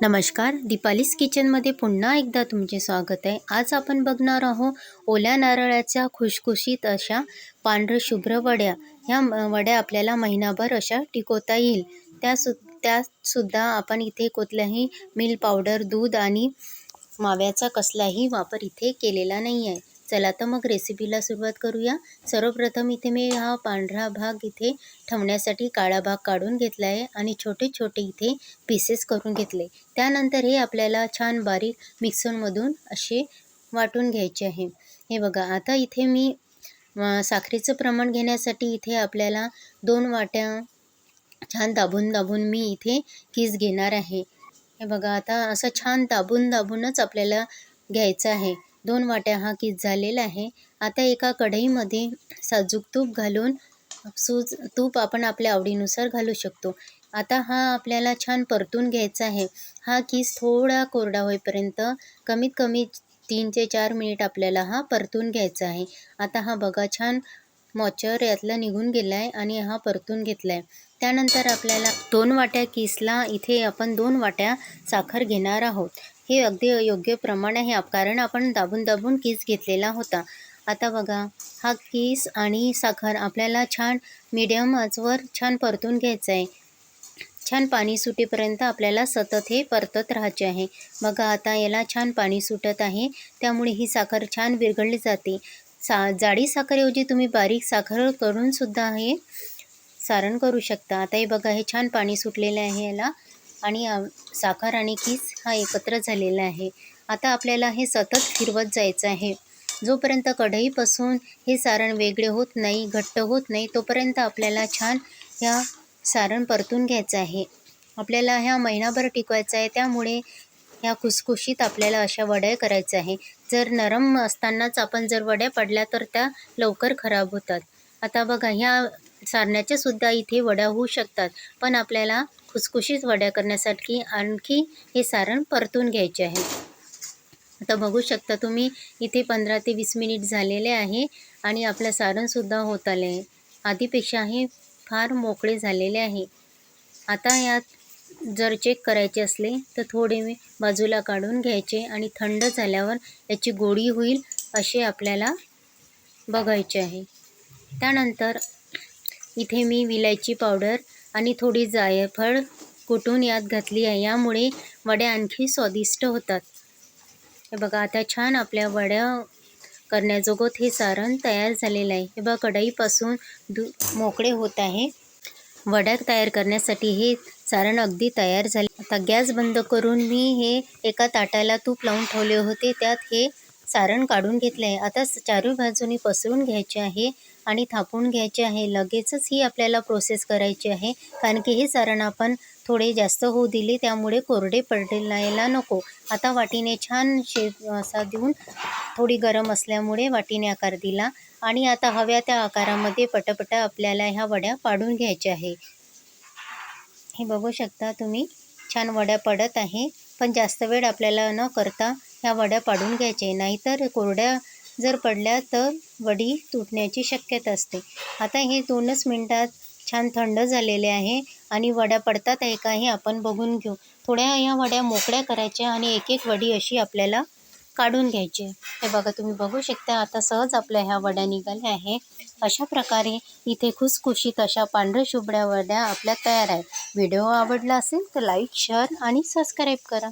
नमस्कार दीपालीस किचनमध्ये पुन्हा एकदा तुमचे स्वागत आहे. आज आपण बघणार आहोत ओल्या नारळाच्या खुशखुशीत अशा पांढरशुभ्र वड्या. ह्या वड्या आपल्याला महिनाभर अशा टिकवता येईल. त्या सु त्यातसुद्धा आपण इथे कुठल्याही मिल्क पावडर दूध आणि माव्याचा कसलाही वापर इथे केलेला नाही आहे चला तर मग रेसिपीला सुरुवात करूया. सर्वप्रथम इथे मी हा पांढरा भाग इथे ठेवण्यासाठी काळा भाग काढून घेतला आहे आणि छोटे छोटे इथे पीसेस करून घेतले. त्यानंतर हे आपल्याला छान बारीक मिक्सरमधून असे वाटून घ्यायचे आहे. हे बघा आता इथे मी साखरेचं प्रमाण घेण्यासाठी इथे आपल्याला दोन वाट्या छान दाबून दाबून मी इथे कीस घेणार आहे. हे बघा आता असं छान दाबून दाबूनच आपल्याला घ्यायचं आहे. दोन वाट्या हा कीस झालेला आहे. आता एका कढईमध्ये साजूक तूप घालून सूज तूप आपण आपल्या आवडीनुसार घालू शकतो. आता हा आपल्याला छान परतून घ्यायचा आहे. हा कीस थोडा कोरडा होईपर्यंत कमीत कमी तीन ते चार मिनिट आपल्याला हा परतून घ्यायचा आहे. आता हा बघा छान मॉइश्चर यातलं निघून गेला आहे आणि हा परतून घेतला आहे त्यानंतर आपल्याला दोन वाट्या किसला इथे आपण दोन वाट्या साखर घेणार आहोत. हे अगदी योग्य प्रमाण आहे कारण आपण दाबून दाबून किस घेतलेला होता. आता बघा हा किस आणि साखर आपल्याला छान मीडियम आचवर छान परतून घ्यायचं आहे छान पाणी सुटेपर्यंत आपल्याला सतत हे परतत राहायचे आहे. बघा आता याला छान पाणी सुटत आहे. त्यामुळे ही साखर छान विरघळली जाते. सा जाडी साखरेऐवजी तुम्ही बारीक साखर करूनसुद्धा हे सारण करू शकता. आता हे बघा हे छान पाणी सुटलेलं आहे याला. आणि साखर आणि किस हा एकत्र झालेला आहे. आता आपल्याला हे सतत फिरवत जायचं आहे. जोपर्यंत कढईपासून हे सारण वेगळे होत नाही घट्ट होत नाही तोपर्यंत आपल्याला छान ह्या सारण परतून घ्यायचं आहे. आपल्याला ह्या महिनाभर टिकवायचं आहे. त्यामुळे ह्या खुसखुशीत आपल्याला अशा वड्या करायच्या आहे. जर नरम असतानाच आपण जर वड्या पडल्या तर त्या लवकर खराब होतात. आता बघा ह्या सारण्याच्या सुद्धा इथे वड्या होऊ शकतात. पण आपल्याला खुसखुशीत वड्या करण्यासाठी आणखी हे सारण परतून घ्यायचे आहे. आता बघू शकता तुम्ही इथे पंधरा ते वीस मिनिट झालेले आहे आणि आपलं सारणसुद्धा होत आले आहे आधीपेक्षा हे फार मोकळे झालेले आहे. आता यात जर चेक करायचे असले तर थोडे मी बाजूला काढून घ्यायचे आणि थंड झाल्यावर याची गोडी होईल असे आपल्याला बघायचे आहे. त्यानंतर इथे मी विलायची पावडर आणि थोडी जायफळ कुटून यात घातली आहे. यामुळे वड्या आणखी स्वादिष्ट होतात. हे बघा आता छान आपल्या वड्या करण्याजोगत हे सारण तयार झालेलं आहे. हे बघा कढईपासून दू मोकळे होत आहे. वड्या तयार करण्यासाठी हे सारण अगदी तयार झाले. आता गॅस बंद करून मी हे एका ताटाला तूप लावून ठेवले होते. त्यात हे सारण काढून घेतले आहे. आता चारू चारही बाजूनी पसरून घ्यायचे आहे आणि थापून घ्यायचे आहे. लगेचच ही आपल्याला प्रोसेस करायची आहे. कारण की हे सारण आपण थोडे जास्त होऊ दिले त्यामुळे कोरडे पडायला नको. आता वाटीने छान शेप असा देऊन थोडी गरम असल्यामुळे वाटीने आकार दिला. आणि आता हव्या त्या आकारामध्ये पटापटा आपल्याला ह्या वड्या पाडून घ्यायच्या आहे. हे बघू शकता तुम्ही. छान वड्या पडत आहे. पण जास्त वेळ आपल्याला न करता ह्या वड्या पाडून घ्यायचे. नाहीतर कोरड्या जर पडल्या तर वडी तुटण्याची शक्यता असते. आता हे दोनच मिनटात छान थंड झालेले आहे आणि वड्या पडतात आहे का हे आपण बघून घेऊ. थोड्या ह्या वड्या मोकळ्या करायच्या आणि एक एक वडी अशी आपल्याला काढून घ्यायचे. हे बघा तुम्ही बघू शकता आता सहज आपल्या ह्या वड्या निघाल्या आहे अशा प्रकारे इथे खुसखुशीत अशा पांढऱ्या शुभड्या वड्या आपल्या तयार आहेत. व्हिडिओ आवडला असेल तर लाईक शेअर आणि सबस्क्राईब करा.